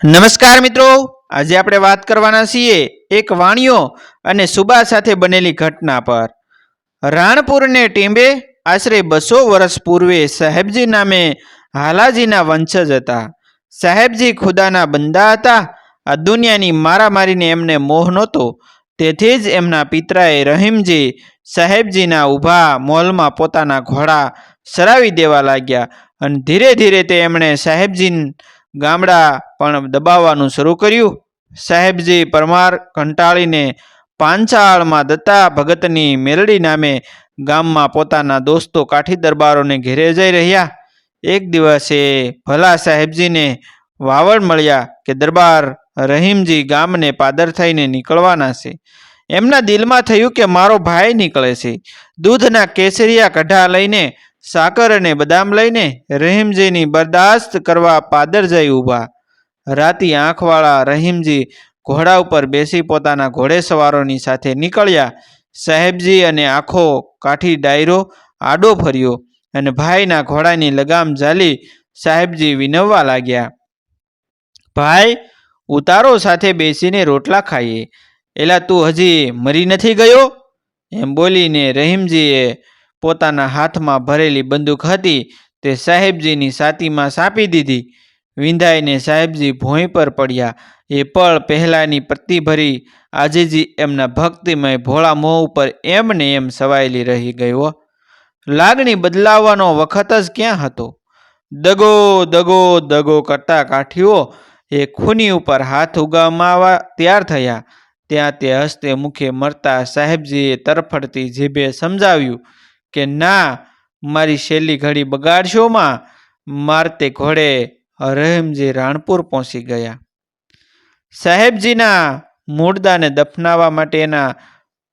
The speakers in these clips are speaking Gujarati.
નમસ્કાર મિત્રો. આજે આપણે વાત કરવાના છીએ એક વાણિયો અને સુબા સાથે બનેલી ઘટના પર. રાણપુરને ટીંબે આશરે બસો વર્ષ પૂર્વે સાહેબજી નામે હાલાજીના વંશજ હતા. સાહેબજી ખુદાના બંદા હતા. આ દુનિયાની મારામારીને એમને મોહ નહોતો. તેથી જ એમના પિતરાએ રહીમજી સાહેબજીના ઊભા મોલમાં પોતાના ઘોડા સરાવી દેવા લાગ્યા અને ધીરે ધીરે તે એમણે સાહેબજી ગામડા પણ દબાવવાનું શરૂ કર્યું. સાહેબજી પરમાર કંટાળીને પાંચાળમાં દત્તા ભગતની મેલડી નામે ગામમાં પોતાના દોસ્તો કાઠી દરબારોને ઘેરે જઈ રહ્યા. એક દિવસે ભલા સાહેબજીને વાવડ મળ્યા કે દરબાર રહીમજી ગામને પાદર થઈને નીકળવાના છે. એમના દિલમાં થયું કે મારો ભાઈ નીકળે છે. દૂધના કેસરિયા કઢા લઈને સાકર અને બદામ લઈને રહીમજીની બરદાસ્ત કરવા પાદર જઈ ઊભા. રાતી આંખવાળા રહીમજી ઘોડા ઉપર બેસી પોતાના ઘોડેસવારોની સાથે નીકળ્યા. સાહેબજી અને આખો કાઠી ડાયરો આડો ફર્યો અને ભાઈના ઘોડાની લગામ ઝાલી સાહેબજી વિનવવા લાગ્યા. ભાઈ, ઉતારો સાથે બેસીને રોટલા ખાઈએ. એલા તું હજી મરી નથી ગયો? એમ બોલીને રહીમજીએ પોતાના હાથમાં ભરેલી બંદૂક હતી, તે સાહેબજીની છાતીમાં સાપી દીધી. વિંધાઈને સાહેબજી ભોંય પર પડ્યા. એ પળ પહેલાંની પ્રતિભરી આજીજી એમના ભક્તિમય ભોળા મોં ઉપર એમને એમ સવાયેલી રહી ગયો. લાગણી બદલાવવાનો વખત જ ક્યાં હતો? દગો દગો દગો કરતા કાઠીઓ એ ખૂની ઉપર હાથ ઉગામાવા તૈયાર થયા. ત્યાં તે હસ્તે મુખે મરતા સાહેબજીએ તરફડતી જીભે સમજાવ્યું કે ના, મારી છેલ્લી ઘડી બગાડશોમાં, મારતે ઘોડે રહીમજી રાણપુર પહોંચી ગયા. સાહેબજીના મૂળદાને દફનાવવા માટેના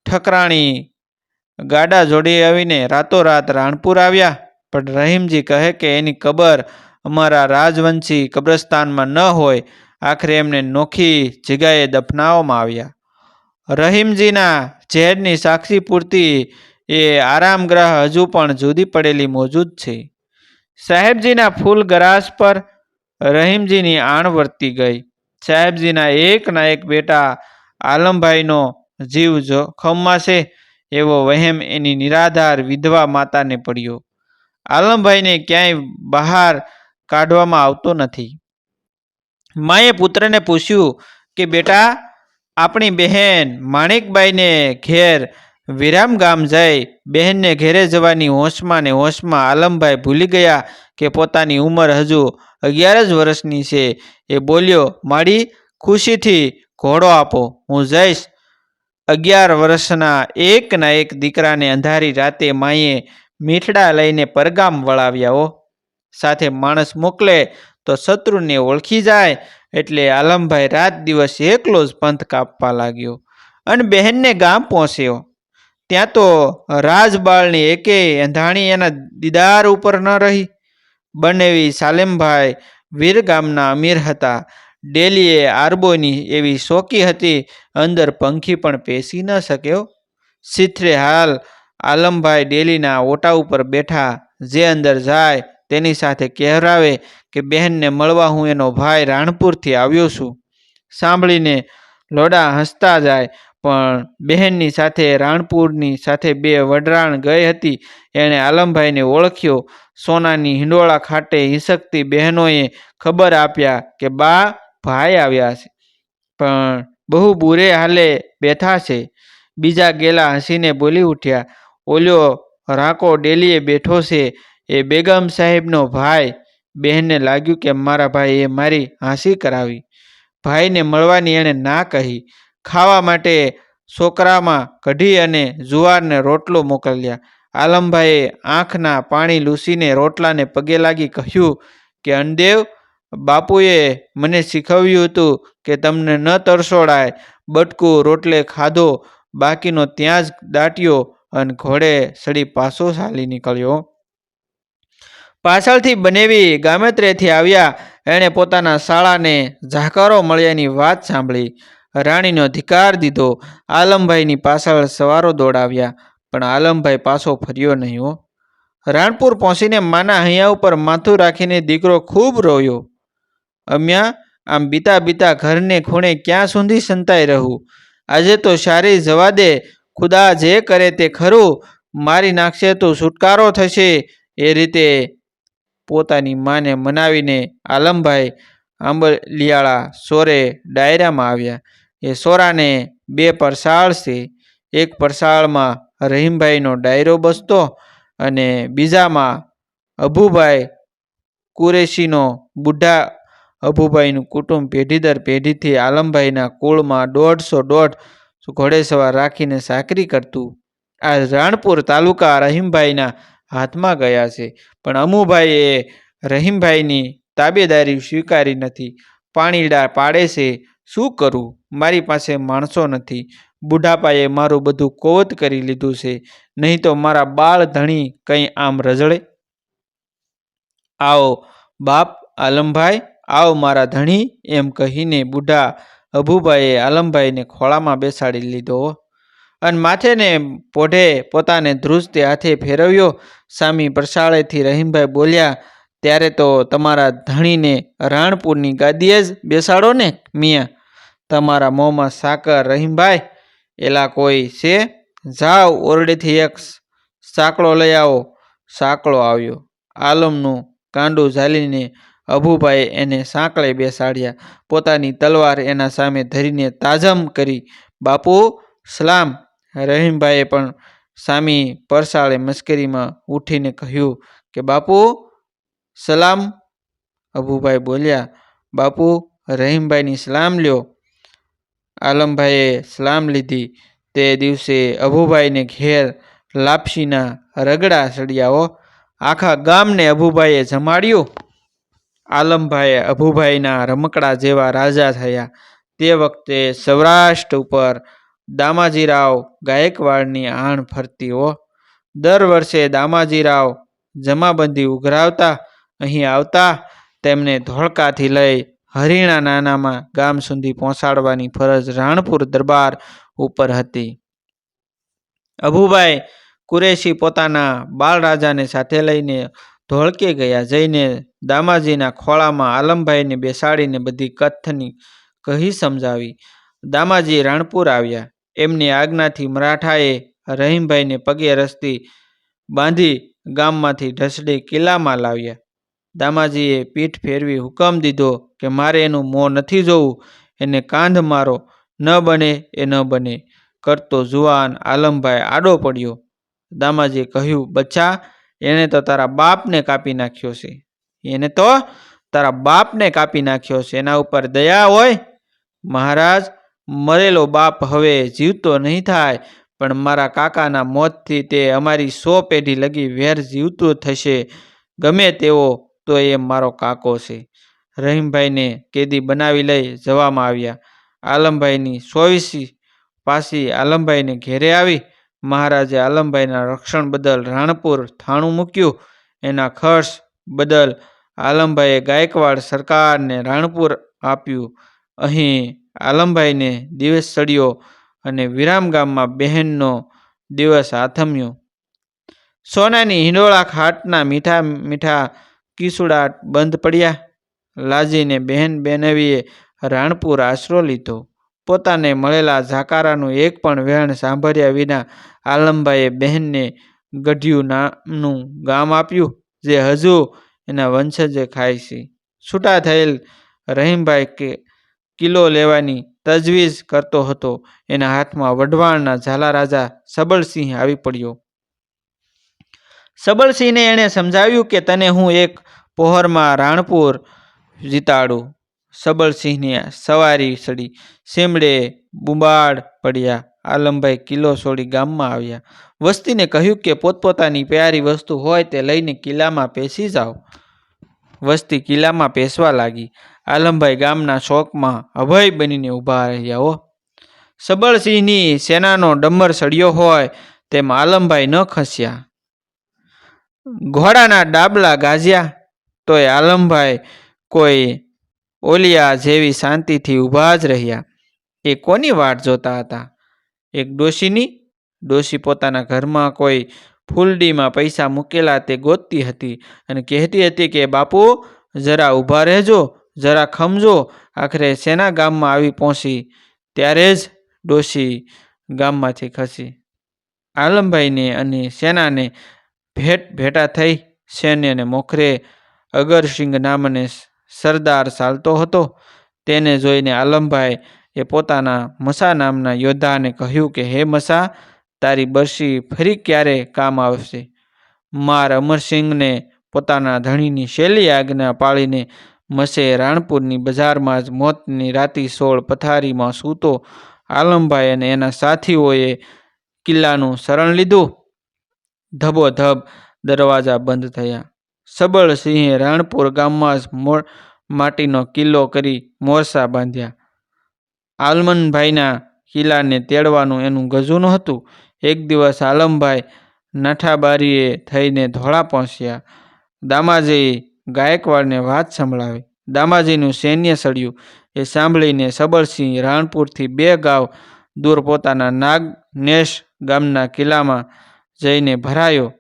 ઠકરાણી ગાડા જોડી આવીને રાતોરાત રાણપુર આવ્યા. પણ રહીમજી કહે કે એની કબર અમારા રાજવંશી કબ્રસ્તાનમાં ન હોય, આખરે એમને નોખી જગ્યાએ દફનાવવામાં આવ્યા. રહીમજીના ઝેરની સાક્ષી પૂરતી એ આરામગ્રહ હજુ પણ જુદી પડેલી મોજૂદ છે. સાહેબજીના ફૂલ ગરાસ પર રહીમજીની આણ વર્તી ગઈ. સાહેબજીના એકના એક બેટા આલમભાઈનો જીવ જોખમમાં એવો વહેમ એની નિરાધાર વિધવા માતાને પડ્યો. આલમભાઈને ક્યાંય બહાર કાઢવામાં આવતો નથી. માએ પુત્રને પૂછ્યું કે, બેટા, આપણી બહેન માણેકબાઈને ઘેર વિરામ ગામ જઈ બહેનને ઘેરે જવાની હોશમાં ને હોશમાં આલમભાઈ ભૂલી ગયા કે પોતાની ઉંમર હજુ અગિયાર જ વર્ષની છે. એ બોલ્યો, માડી, ખુશીથી ઘોડો આપો, હું જઈશ. અગિયાર વર્ષના એકના એક દીકરાને અંધારી રાતે માએ મીઠડા લઈને પરગામ વળાવ્યા હો સાથે માણસ મોકલે તો શત્રુને ઓળખી જાય, એટલે આલમભાઈ રાત દિવસ એકલો જ પંથ કાપવા લાગ્યો અને બહેનને ગામ પહોંચ્યો. ત્યાં તો રાજબાળની એકેય એંધાણી એના દીદાર ઉપર ન રહી. બનેવી સાલેમભાઈ વીર ગામના અમીર હતા. ડેલીએ આરબોની એવી શોકી હતી, અંદર પંખી પણ પેસી ન શક્યો. સિથરે હાલ આલમભાઈ ડેલીના ઓટા ઉપર બેઠા, જે અંદર જાય તેની સાથે કહેરાવે કે, બહેનને મળવા હું એનો ભાઈ રાણપુરથી આવ્યો છું. સાંભળીને લોડા હસતા જાય પણ બહેનની સાથે, રાણપુરની સાથે બે વડરાણ ગઈ હતી. એણે આલમભાઈને ઓળખ્યો. સોનાની હિંડોળા ખાટે હિંસકતી બહેનોએ ખબર આપ્યા કે બા ભાઈ આવ્યા છે. પણ બહુ બુરે હાલે બેઠા છે. બીજા ગેલા હસીને બોલી ઉઠ્યા, ઓલ્યો રાકો ડેલીએ બેઠો છે. એ બેગમ સાહેબનો ભાઈ. બહેનને લાગ્યું કે મારા ભાઈએ મારી હાંસી કરાવી. ભાઈને મળવાની એણે ના કહી. ખાવા માટે છોકરામાં કઢી અને જુવારને રોટલો મોકલ્યા. આલમભાઈએ આંખના પાણી લૂસીને રોટલાને પગે લાગી કહ્યું કે અનદેવ બાપુએ મને શીખવ્યું હતું કે તમને ન તરસોડાય. બટકું, રોટલે ખાધો, બાકીનો ત્યાં જ દાટ્યો અને ઘોડે સડી પાછો ચાલી નીકળ્યો. પાછળથી બનેવી ગામેત્રેથી આવ્યા. એણે પોતાના શાળાને ઝાકારો મળ્યાની વાત સાંભળી. રાણીનો ધિકાર દીધો. આલમભાઈની પાછળ સવારો દોડાવ્યા, પણ આલમભાઈ પાછો ફર્યો નહીં હો. રાણપુર પહોંચીને માના હૈયા ઉપર માથું રાખીને દીકરો ખૂબ રોયો. અમ્યા, આમ બીતા બીતા ઘરને ખૂણે ક્યાં સુધી સંતાઈ રહું? આજે તો સારી જવા દે, ખુદા જે કરે તે ખરું. મારી નાખશે તો છુટકારો થશે. એ રીતે પોતાની માને મનાવીને આલમભાઈ આંબલિયાળા સોરે ડાયરામાં આવ્યા. એ સોરાને બે પરસાળ છે. એક પરસાળમાં રહીમભાઈનો ડાયરો બસતો અને બીજામાં અભુભાઈ કુરેશીનો બુઢા અભુભાઈનું કુટુંબ પેઢી દર પેઢીથી આલમભાઈના કુળમાં દોઢસો દોઢ ઘોડેસવાર રાખીને સાકરી કરતું. આ રાણપુર તાલુકા રહીમભાઈના હાથમાં ગયા છે. પણ અમુભાઈએ રહીમભાઈની તાબેદારી સ્વીકારી નથી. પાણીડા પાડે છે શું કરું? મારી પાસે માણસો નથી. બુઢાપાએ મારું બધું કોવત કરી લીધું છે. નહીં તો મારા બાળ ધણી કંઈ આમ રઝળે આવો, બાપ આલમભાઈ, આવો મારા ધણી, એમ કહીને બુઢા અભુભાઈએ આલમભાઈને ખોળામાં બેસાડી લીધો. અને માથેને પોઢે પોતાને ધ્રુજતે હાથે ફેરવ્યો. સામી પ્રસાળેથી રહીમભાઈ બોલ્યા, ત્યારે તો તમારા ધણીને રાણપુરની ગાદીએ જ બેસાડો ને, મિયા. તમારા મોંમાં સાકર રહીમભાઈ એલા કોઈ છે? જાઓ ઓરડેથી એક સાંકળો લઈ આવો. સાંકળો આવ્યો. આલમનું કાંડું ઝાલીને અભુભાઈએ એને સાંકળે બેસાડ્યા. પોતાની તલવાર એના સામે ધરીને તાજમ કરી, બાપુ, સલામ. રહીમભાઈએ પણ સામી પરસાળે મશ્કરીમાં ઉઠીને કહ્યું કે, બાપુ, સલામ. અભુભાઈ બોલ્યા, બાપુ રહીમભાઈની સલામ લ્યો. આલમભાઈએ સલામ લીધી. તે દિવસે અભુભાઈને ઘેર લાપસીના રગડા સળિયાઓ આખા ગામને અભુભાઈએ જમાડ્યું. આલમભાઈએ અભુભાઈના રમકડા જેવા રાજા થયા. તે વખતે સૌરાષ્ટ્ર ઉપર દામાજીરાવ ગાયકવાડની આણ ફરતીઓ દર વર્ષે દામાજીરાવ જમાબંધી ઉઘરાવતા, અહીં આવતા તેમને ધોળકાથી લઈ હરિણા નાનામાં ગામ સુધી પહોંચાડવાની ફરજ રાણપુર દરબાર ઉપર હતી. અભુભાઈ કુરેશી પોતાના બાળરાજાને સાથે લઈને ધોળકે ગયા, જઈને દામાજીના ખોળામાં આલમભાઈને બેસાડીને બધી કથની કહી સમજાવી. દામાજી રાણપુર આવ્યા. એમની આજ્ઞાથી મરાઠાએ રહીમભાઈને પગે રસ્તી બાંધી ગામમાંથી ઢસડી કિલ્લામાં લાવ્યા. દામાજીએ પીઠ ફેરવી હુકમ દીધો. કે મારે એનું મોં નથી જોવું, એને કાંધ મારો, ન બને એ ન બને. કરતો જુવાન આલમભાઈ આડો પડ્યો. દામાજીએ કહ્યું, બચ્ચા એણે તો તારા બાપને કાપી નાખ્યો છે. એને તો તારા બાપને કાપી નાખ્યો છે? એના ઉપર દયા હોય? મહારાજ, મરેલો બાપ હવે જીવતો નહીં થાય, પણ મારા કાકાના મોતથી તે અમારી સો પેઢી લગી વેર જીવતો થશે. ગમે તેવો તો એ મારો કાકો છે. રહીમભાઈને કેદી બનાવી લઈ જવામાં આવ્યા. આલમભાઈની સોવીસી પાસી આલમભાઈને ઘેરે આવી મહારાજે આલમભાઈના રક્ષણ બદલ રાણપુર થાણું મૂક્યું. એના ખર્ચ બદલ આલમભાઈએ ગાયકવાડ સરકારને રાણપુર આપ્યું. અહીં આલમભાઈને દિવસ ચડ્યો અને વિરામ ગામમાં બહેનનો દિવસ આથમ્યો. સોનાની હિંડોળા ખાટના મીઠા મીઠા કિસુડા બંધ પડ્યા. લાજીને બહેન બેનવીએ રાણપુર આશરો લીધો. પોતાને મળેલા ઝાકારાનું એક પણ વહેણ સાંભળ્યા વિના આલમભાઈએ બહેનને ગઢિયું નામનું ગામ આપ્યું, જે હજુ એના વંશજે ખાય છે. છૂટા થયેલ રહીમભાઈ કે કિલ્લો લેવાની તજવીજ કરતો હતો. એના હાથમાં વઢવાણના ઝાલા રાજા સબળસિંહ આવી પડ્યો. સબળસિંહને એણે સમજાવ્યું કે તને હું એક પહોરમાં રાણપુર જીતાડું સબળસિંહની સવારી સડી સેમડે બુંબાડ પડ્યા, આલમભાઈ કિલ્લો છોડી ગામમાં આવ્યા. વસ્તીને કહ્યું કે પોતપોતાની પ્યારી વસ્તુ હોય તે લઈને કિલ્લામાં પેસી જાઓ. વસ્તી કિલ્લામાં પેસવા લાગી. આલમભાઈ ગામના શોકમાં અભય બનીને ઊભા રહ્યા હો સબળસિંહની સેનાનો ડમર સડ્યો હોય તેમ આલમભાઈ ન ખસ્યા. ઘોડાના ડાબલા ગાજ્યા, તોય આલમભાઈ કોઈ ઓલિયા જેવી શાંતિથી ઊભા જ રહ્યા. એ કોની વાટ જોતા હતા? એક ડોશીની? ડોશી પોતાના ઘરમાં કોઈ ફૂલડીમાં પૈસા મૂકેલા તે ગોતતી હતી અને કહેતી હતી કે, બાપુ, જરા ઊભા રહેજો, જરા ખમજો, આખરે શેના ગામમાં આવી પહોંચી? ત્યારે જ ડોશી ગામમાંથી ખસી. આલમભાઈને અને સેનાને ભેટ ભેટા થઈ સૈન્યને મોખરે અગરસિંહ નામને સરદાર ચાલતો હતો. તેને જોઈને આલમભાઈ એ પોતાના મસા નામના યોદ્ધાને કહ્યું કે, હે મસા, તારી બરસી ફરી ક્યારે કામ આવશે? માર અમરસિંહને પોતાના ધણીની શૈલી આજ્ઞા પાળીને મસે રાણપુરની બજારમાં જ મોતની રાતી સોળ પથારીમાં સૂતો આલમભાઈ અને એના સાથીઓએ કિલ્લાનું શરણ લીધું. ધબોધબ દરવાજા બંધ થયા. સબળસિંહે રાણપુર ગામમાં માટીનો કિલ્લો કરી મોરસા બાંધ્યા. આલમનભાઈના કિલ્લાને તેડવાનું એનું ગજું હતું એક દિવસ આલમભાઈ નાઠાબારીએ થઈને ધોળા પહોંચ્યા. દામાજીએ ગાયકવાડને વાત સંભળાવી. દામાજીનું સૈન્ય સળ્યું. એ સાંભળીને સબળસિંહ રાણપુરથી બે ગાવ દૂર પોતાના નાગનેશ ગામના કિલ્લામાં જઈને ભરાયો.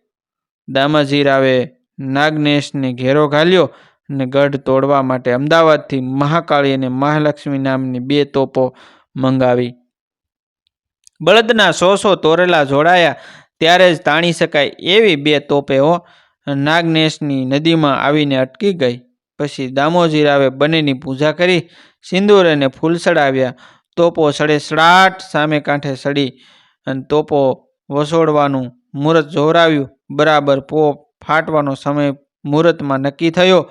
દામાજીરાવે નાગનેશને ઘેરો ઘાલ્યો અને ગઢ તોડવા માટે અમદાવાદથી મહાકાળી અને મહાલક્ષ્મી નામની બે તોપો મંગાવી. બળદના સો સો તોરેલા જોડાયા, ત્યારે જ તાણી શકાય એવી બે તોપેઓ નાગનેશની નદીમાં આવીને અટકી ગઈ. પછી દામોજીરાવે બંનેની પૂજા કરી, સિંદૂર અને ફૂલ ચડાવ્યા તોપો સડે સડાટ, સામે કાંઠે સડી અને તોપો વસોડવાનું મુહૂર્ત જોરાવ્યું બરાબર પો ફાટવાનો સમય મુહૂર્તમાં નક્કી થયો.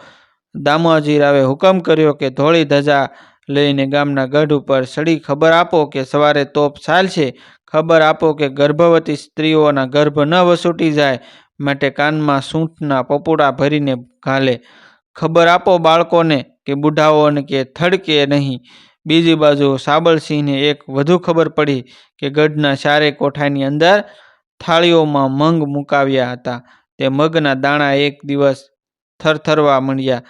દામોજીરાવે હુકમ કર્યો કે ધોળી ધજા લઈને ગામના ગઢ ઉપર સડી ખબર આપો કે સવારે તોપ ચાલશે ખબર આપો કે ગર્ભવતી સ્ત્રીઓના ગર્ભ ન વસૂટી જાય, માટે કાનમાં સૂંઠના પપોડા ભરીને ઘાલે. ખબર આપો બાળકોને કે બુઢાઓને કે થડકે નહીં. બીજી બાજુ સાબળસિંહને એક વધુ ખબર પડી કે ગઢના ચારે કોઠાની અંદર થાળીઓમાં મંગ મુકાવ્યા હતા. તે મગના દાણા એક દિવસ થરથરવા માંડ્યા.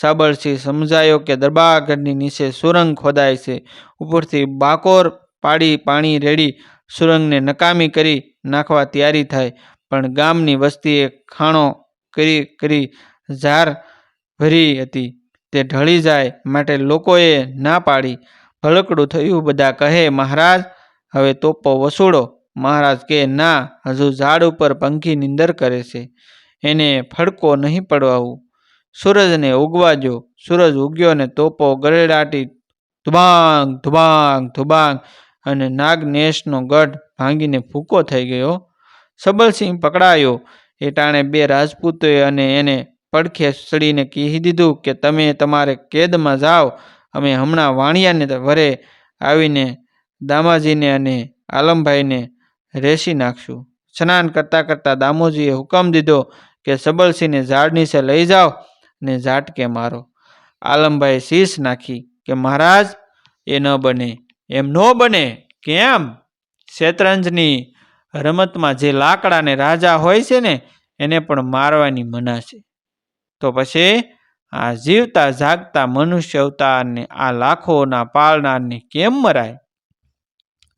સાબળસિંહ સમજાયો કે દરબારગઢની નીચે સુરંગ ખોદાય છે. ઉપરથી બાકોર પાડી પાણી રેડી સુરંગને નકામી કરી નાખવા તૈયારી થાય. પણ ગામની વસ્તીએ ખાણો કરી કરી ઝાર ભરી હતી. તે ઢળી જાય માટે લોકોએ ના પાડી. ભલકડું થયું, બધા કહે, મહારાજ, હવે તોપો વસૂડો મહારાજ કે, ના, હજુ ઝાડ ઉપર પંખી નિંદર કરે છે. એને ફડકો નહીં પડવાવું સૂરજને ઉગવા દો સૂરજ ઉગ્યો ને તોપો ગરેડાટી ધુબાંગ ધુબાંગ ધુબાંગ અને નાગનેશનો ગઢ ભાંગીને ભૂકો થઈ ગયો. સબલસિંહ પકડાયો. એ ટાણે બે રાજપૂતોએ અને એને પડખે ચડીને કહી દીધું કે, તમે તમારે કેદમાં જાઓ. અમે હમણાં વાણિયાને વરે આવીને દામાજીને અને આલમભાઈને રેસી નાખશું. સ્નાન કરતાં કરતાં દામોજીએ હુકમ દીધો કે સબલસિંહને ઝાડ નીચે લઈ જાઓ ને ઝાટકે મારો. આલમભાઈ શીશ નાખી કે, મહારાજ, એ ન બને. એમ ન બને? કેમ? શેતરંજની રમતમાં જે લાકડાને રાજા હોય છે ને, એને પણ મારવાની મના છે. તો પછી આ જીવતા જાગતા મનુષ્ય અવતારને આ લાખોના પાળનારને કેમ મરાય?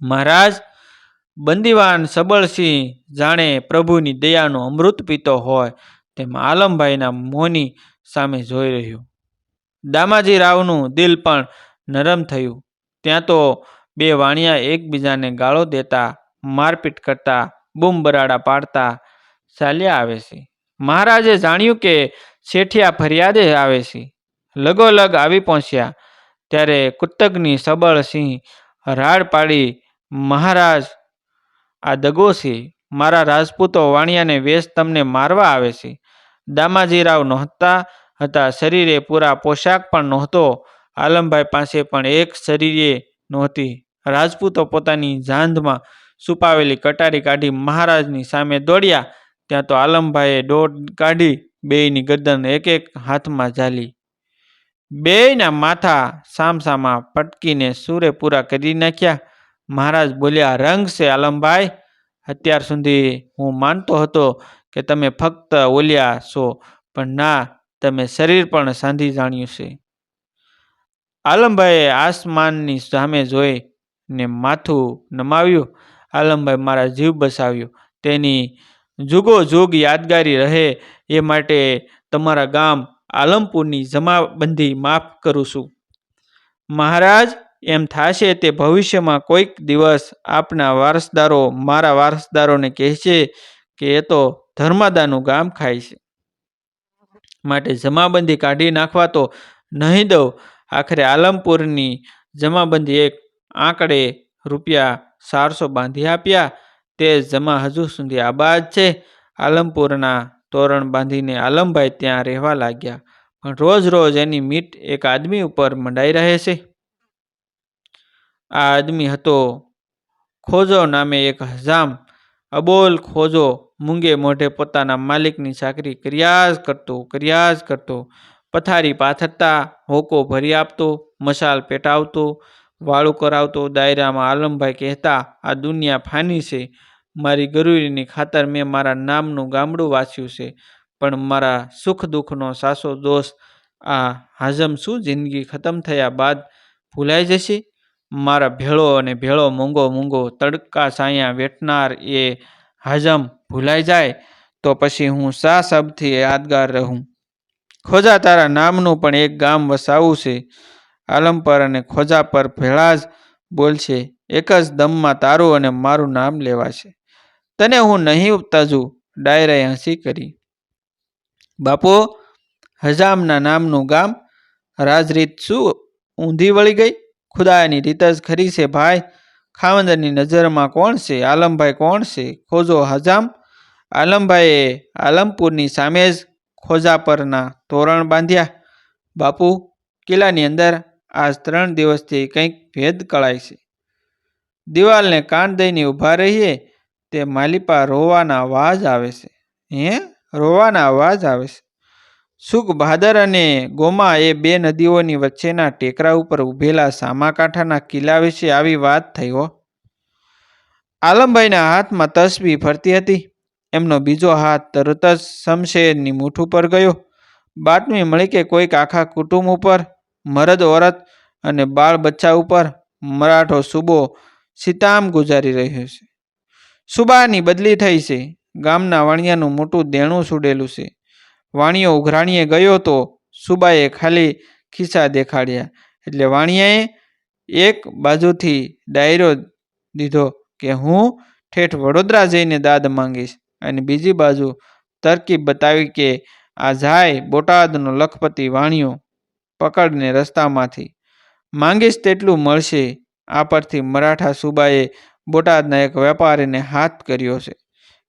મહારાજ બંદીવાન સબળસિંહ જાણે પ્રભુની દયાનો અમૃત પીતો હોય તેમ આલમભાઈના મોની સામે જોઈ રહ્યો. દામાજી રાવનું દિલ પણ નરમ થયું. ત્યાં તો બે વાણિયા એકબીજાને ગાળો દેતા, મારપીટ કરતા, બૂમ બરાડા પાડતા ચાલ્યા આવે છે. મહારાજે જાણ્યું કે શેઠિયા ફરિયાદે આવે છે. લગોલગ આવી પહોંચ્યા. ત્યારે કુતગની સબળ સિંહ રાડ પાડી મહારાજ આ દગો છે મારા રાજપૂતો વાણિયાને વેશ તમને મારવા આવે છે. દામાજીરાવ નહોતા હતા, શરીરે પૂરા પોશાક પણ નહોતો. આલમભાઈ પાસે પણ એક શરીરે નહોતી. રાજપૂતો પોતાની જાંધમાં છુપાવેલી કટારી કાઢી મહારાજની સામે દોડ્યા. ત્યાં તો આલમભાઈએ દોડ કાઢી બેયની ગરદન એક એક હાથમાં ઝાલી. બેયના માથા સામસામા પટકીને સૂરે પૂરા કરી નાખ્યા. મહારાજ બોલ્યા, રંગ છે આલમભાઈ. અત્યાર સુધી હું માનતો હતો કે તમે ફક્ત ઓલ્યા છો, પણ ના, તમે શરીર પણ સાંધી જાણ્યું છે. આલમભાઈએ આસમાનની સામે જોઈ ને માથું નમાવ્યું. આલમભાઈ મારા જીવ બસાવ્યો. તેની જુગો જુગ યાદગારી રહે એ માટે તમારા ગામ આલમપુરની જમાબંધી માફ કરું છું. મહારાજ એમ થાશે તે ભવિષ્યમાં કોઈક દિવસ આપના વારસદારો મારા વારસદારોને કહેશે કે એ તો ધર્માદાનું ગામ ખાય છે. માટે જમાબંધી કાઢી નાખવા તો નહીં દઉં. આખરે આલમપુરની જમાબંધી એક આંકડે રૂપિયા ચારસો બાંધી આપ્યા. તે જમા હજુ સુધી આબાદ છે. આલમપુરના તોરણ બાંધીને આલમભાઈ ત્યાં રહેવા લાગ્યા. પણ રોજ રોજ એની મીટ એક આદમી ઉપર મંડાઈ રહે છે. આ આદમી હતો. ખોજો નામે એક હજામ અબોલ ખોજો મૂંગે મોઢે પોતાના માલિકની ચાકરી કર્યા જ કરતો, કર્યા જ કરતો. પથારી પાથરતા હોકો ભરી આપતો, મશાલ પેટાવતો, વાળું કરાવતો, દાયરામાં આલમભાઈ કહેતા, આ દુનિયા ફાની છે. મારી ગરૂરીની ખાતર મેં મારા નામનું ગામડું વાંચ્યું છે. પણ મારા સુખ દુઃખનો સાસો દોષ આ હાજમ શું? જિંદગી ખતમ થયા બાદ ભૂલાઈ જશે? મારા ભેળો અને ભેળો મૂંગો મૂંગો તડકા સાયા વેઠનાર એ હાજમ ભૂલાઈ જાય, તો પછી હું શા શબ્દથી યાદગાર રહું? ખોજા તારા નામનું પણ એક ગામ વસાવું છે. આલમપર અને ખોજા પર ભેળા જ બોલશે, એક જ દમમાં તારું અને મારું નામ લેવાશે. તને હું નહીં તજું ડાયરાએ હસી કરી. બાપો, હજામના નામનું ગામ રાજરીત શું ઊંધી વળી ગઈ? ખુદાની રીત જ ખરી છે ભાઈ? ખાવંદરની નજરમાં કોણ છે? આલમભાઈ કોણ છે? ખોજો હજામ. આલમભાઈએ આલમપુરની સામે જ ખોજા પરના તોરણ બાંધ્યા. બાપુ, કિલ્લાની અંદર આજ ત્રણ દિવસથી કંઈક ભેદ કળાય છે. દિવાલને કાન દઈને ઊભા રહીએ, તે માલિપા રોવાના અવાજ આવે છે. હે? રોવાના અવાજ આવે છે. સુખ અને ગોમા એ બે નદીઓની વચ્ચેના ટેકરા ઉપર ઊભેલા સામાકાંઠાના કિલ્લા વિશે આવી વાત હો. આલમભાઈના હાથમાં તસબી ફરતી હતી. એમનો બીજો હાથ તરત જ શમશેરની મૂઠ ઉપર ગયો. બાતમી મળી કે કોઈક આખા કુટુંબ ઉપર, મરદ ઓરત અને બાળ બચ્ચા ઉપર મરાઠો સુબો સીતામ ગુજારી રહ્યો છે. સુબાની બદલી થઈ છે. ગામના વાણિયાનું મોટું દેણું સુડેલું છે. વાણિયો ઉઘરાણીએ ગયો તો સુબાએ ખાલી ખિસ્સા દેખાડ્યા. એટલે વાણિયાએ એક બાજુથી ડાયરો દીધો કે હું ઠેઠ વડોદરા જઈને દાદ માંગીશ અને બીજી બાજુ તરકીબ બતાવી કે આ જાય બોટાદનો લખપતિ વાણિયો પકડને રસ્તામાંથી. માંગીશ તેટલું મળશે, આ પરથી મરાઠા સુબાએ બોટાદના એક વેપારીને હાથ કર્યો છે.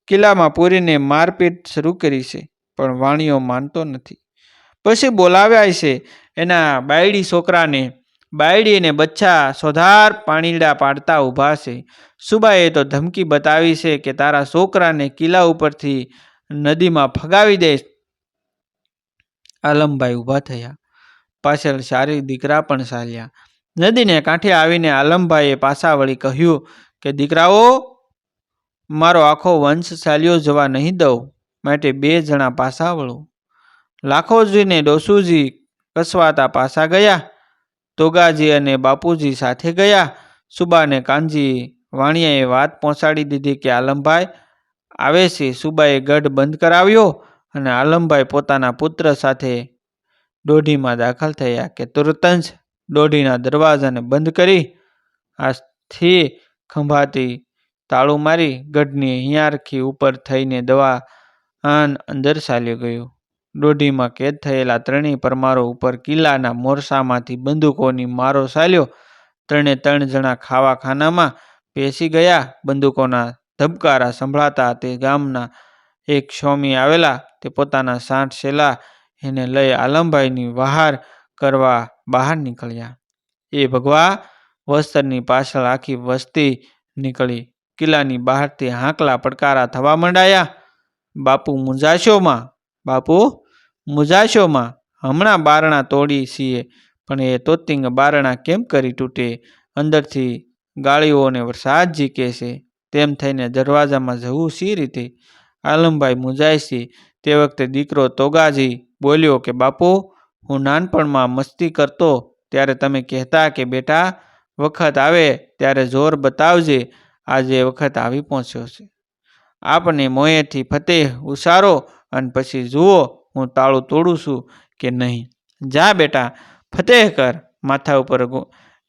કિલ્લામાં પૂરીને મારપીટ શરૂ કરી છે. પણ વાણીઓ માનતો નથી. પછી બોલાવ્યા છે એના બાયડી છોકરાને. બાયડી અને બચ્ચા સોધાર પાણીડા પાડતા ઊભા છે. સુબાએ તો ધમકી બતાવી છે કે તારા છોકરાને કિલ્લા ઉપરથી નદીમાં ફગાવી દઈશ આલમભાઈ ઊભા થયા. પાછળ સારી દીકરા પણ ચાલ્યા. નદીને કાંઠે આવીને આલમભાઈએ પાછા વળી કહ્યું કે, દીકરાઓ, મારો આખો વંશ ચાલ્યો જવા નહીં દઉં. માટે બે જણા પાસા વળો લાખોજીને ડોસુજી કસવાતા પાસા ગયા. તોગાજી અને બાપુજી સાથે ગયા. સુબાને કાનજી વાણિયાએ વાત પહોંચાડી દીધી કે આલમભાઈ, આવે છે. સુબાએ ગઢ બંધ કરાવ્યો અને આલમભાઈ પોતાના પુત્ર સાથે દોઢીમાં દાખલ થયા કે તુરત જ દોઢીના દરવાજાને બંધ કરી આથી ખંભાતી તાળું મારી ગઢની હિયારખી ઉપર થઈને દવા આન અંદર ચાલ્યો ગયો. દોઢીમાં કેદ થયેલા ત્રણેય પરમારો ઉપર કિલ્લાના મોરસામાંથી બંદૂકોની મારો ચાલ્યો. ત્રણે ત્રણ જણા ખાવા ખાનામાં બેસી ગયા. બંદૂકોના ધબકારા સંભળાતા તે ગામના એક સ્વામી આવેલા. તે પોતાના સાઠ શેલા એને લઈ આલમભાઈની વહાર કરવા બહાર નીકળ્યા. એ ભગવા વસ્ત્રની પાછળ આખી વસ્તી નીકળી. કિલ્લાની બહારથી હાંકલા પડકારા થવા માંડાયા. બાપુ મુંજાશોમાં બાપુ મુંજાશોમાં. હમણાં બારણા તોડી છીએ, પણ એ તોતિંગ બારણા કેમ કરી તૂટે? અંદરથી ગાળીઓને વરસાદ ઝીકે છે તેમ થઈને દરવાજામાં જવું સી રીતે? આલમભાઈ મુંજાય છે તે વખતે દીકરો તોગાજી બોલ્યો કે, બાપુ, હું નાનપણમાં મસ્તી કરતો, ત્યારે તમે કહેતા કે, બેટા, વખત આવે ત્યારે જોર બતાવજે, આજે વખત આવી પહોંચ્યો છે. આપને મોયેથી ફતેહ ઉસારો અને પછી જુઓ, હું તાળું તોડું છું કે નહીં? જા બેટા, ફતેહ કર. માથા ઉપર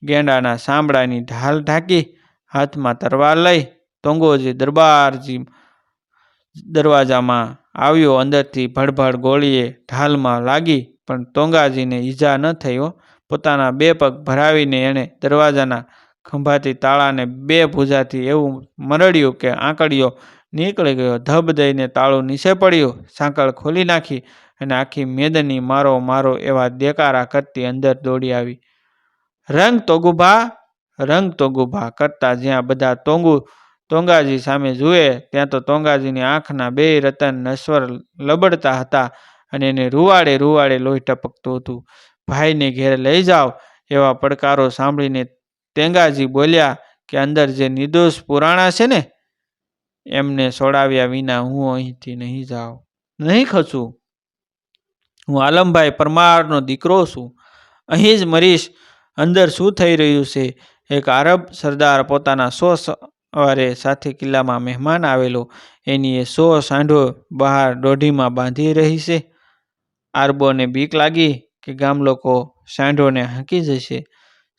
ગેંડાના સાંભળાની ઢાલ ઢાંકી, હાથમાં તરવાર લઈ તોંગોજી દરબારજી દરવાજામાં આવ્યો, અંદરથી ભડભડ ગોળીએ ઢાલમાં લાગી, પણ તોંગાજીને ઈજા ન થયો પોતાના બે પગ ભરાવીને એણે દરવાજાના ખંભાથી તાળાને બે ભૂજાથી એવું મરડ્યું કે આંકડીઓ નીકળી ગયો. ધબ દઈને તાળું નીચે પડ્યું. સાંકળ ખોલી નાખી અને આખી મેદની મારો મારો એવા દેકારા કરતી અંદર દોડી આવી. રંગ તોગુભા રંગ તોગુભા કરતા જ્યાં બધા તોંગુ તોંગાજી સામે જુએ, ત્યાં તો તોંગાજીની આંખના બે રતન નશ્વર લબડતા હતા અને એને રૂવાડે રૂવાડે લોહી ટપકતું હતું. ભાઈને ઘેર લઈ જાઓ એવા પડકારો સાંભળીને તેંગાજી બોલ્યા કે, અંદર જે નિર્દોષ પુરાણા છે ને એમને સોડાવ્યા વિના હું અહીંથી નહીં જાઉં. નહીં ખસું. હું આલમભાઈ પરમારનો દીકરો છું. અહીં જ મરીશ. અંદર શું થઈ રહ્યું છે? એક આરબ સરદાર પોતાના સો સવારે સાથે કિલ્લામાં મહેમાન આવેલો. એની એ સો સાંઢો બહાર દોઢીમાં બાંધી રહી છે. આરબોને બીક લાગી કે ગામ લોકો સાંઢોને હાંકી જશે.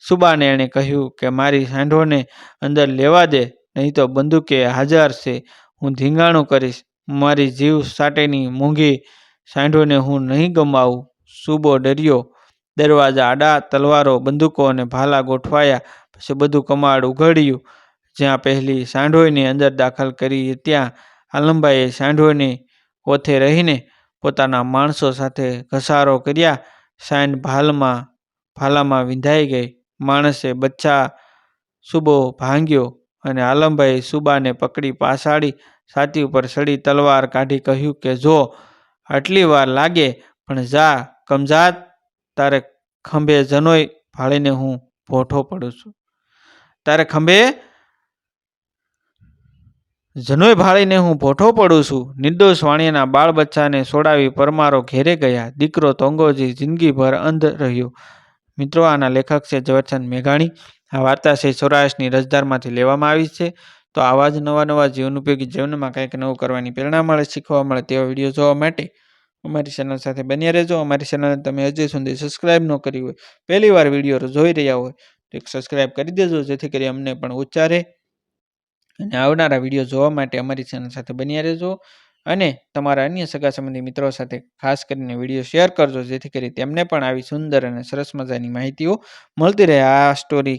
સુબાને એણે કહ્યું કે મારી સાંઢોને અંદર લેવા દે. નહીં તો બંદૂકે હાજર છે. હું ધીંગાણું કરીશ. મારી જીવ સાટેની મોંઘી સાંઢોને હું નહીં ગમાવું. સુબો ડર્યો. દરવાજા, આડા, તલવારો, બંદૂકો અને ભાલા ગોઠવાયા. પછી બધું કમાડ ઉઘડ્યું. જ્યાં પહેલી સાંઢોઈને અંદર દાખલ કરી ત્યાં આલમભાઈએ સાંઢોઈને ઓથે રહીને પોતાના માણસો સાથે ઘસારો કર્યા. સાંઢ ભાલમાં, ભાલામાં વિંધાઈ ગઈ. માણસે બચ્ચા સુબો ભાંગ્યો. અને આલમભાઈ સુબાને પકડી પાછાડી, છાતી ઉપર સડી તલવાર કાઢી કહ્યું કે, જો, આટલી વાર લાગે, પણ જા, કમજાત, તારે ખંભે જનોય ભાળીને હું ભોઠો પડું છું. તારે ખંભે જનોય ભાળીને હું ભોઠો પડું છું? નિર્દોષ વાણિયાના બાળ બચ્ચાને સોડાવી પરમારો ઘેરે ગયા. દીકરો તોંગોજી જિંદગીભર અંધ રહ્યો. મિત્રો, આના લેખક છે ઝવેરચંદ મેઘાણી. આ વાર્તા છે સૌરાષ્ટ્રની રજદારમાંથી લેવામાં આવી છે. તો આવા જ નવા નવા જીવન ઉપયોગી જીવનમાં કંઈક નવું કરવાની પ્રેરણા મળે, શીખવા મળે તેવા વીડિયો જોવા માટે અમારી ચેનલ સાથે બન્યા રહેજો. અમારી ચેનલને તમે હજી સુધી સબસ્ક્રાઈબ ન કરી હોય, પહેલી વાર વીડિયો જોઈ રહ્યા હોય, તો એક સબસ્ક્રાઈબ કરી દેજો, જેથી કરી અમને પણ ઉચ્ચારે. અને આવનારા વીડિયો જોવા માટે અમારી ચેનલ સાથે બન્યા રહેજો. અને તમારા અન્ય સગા સંબંધી મિત્રો સાથે ખાસ કરીને વીડિયો શેર કરજો, જેથી કરી તેમને પણ આવી સુંદર અને સરસ મજાની માહિતીઓ મળતી રહે. આ સ્ટોરી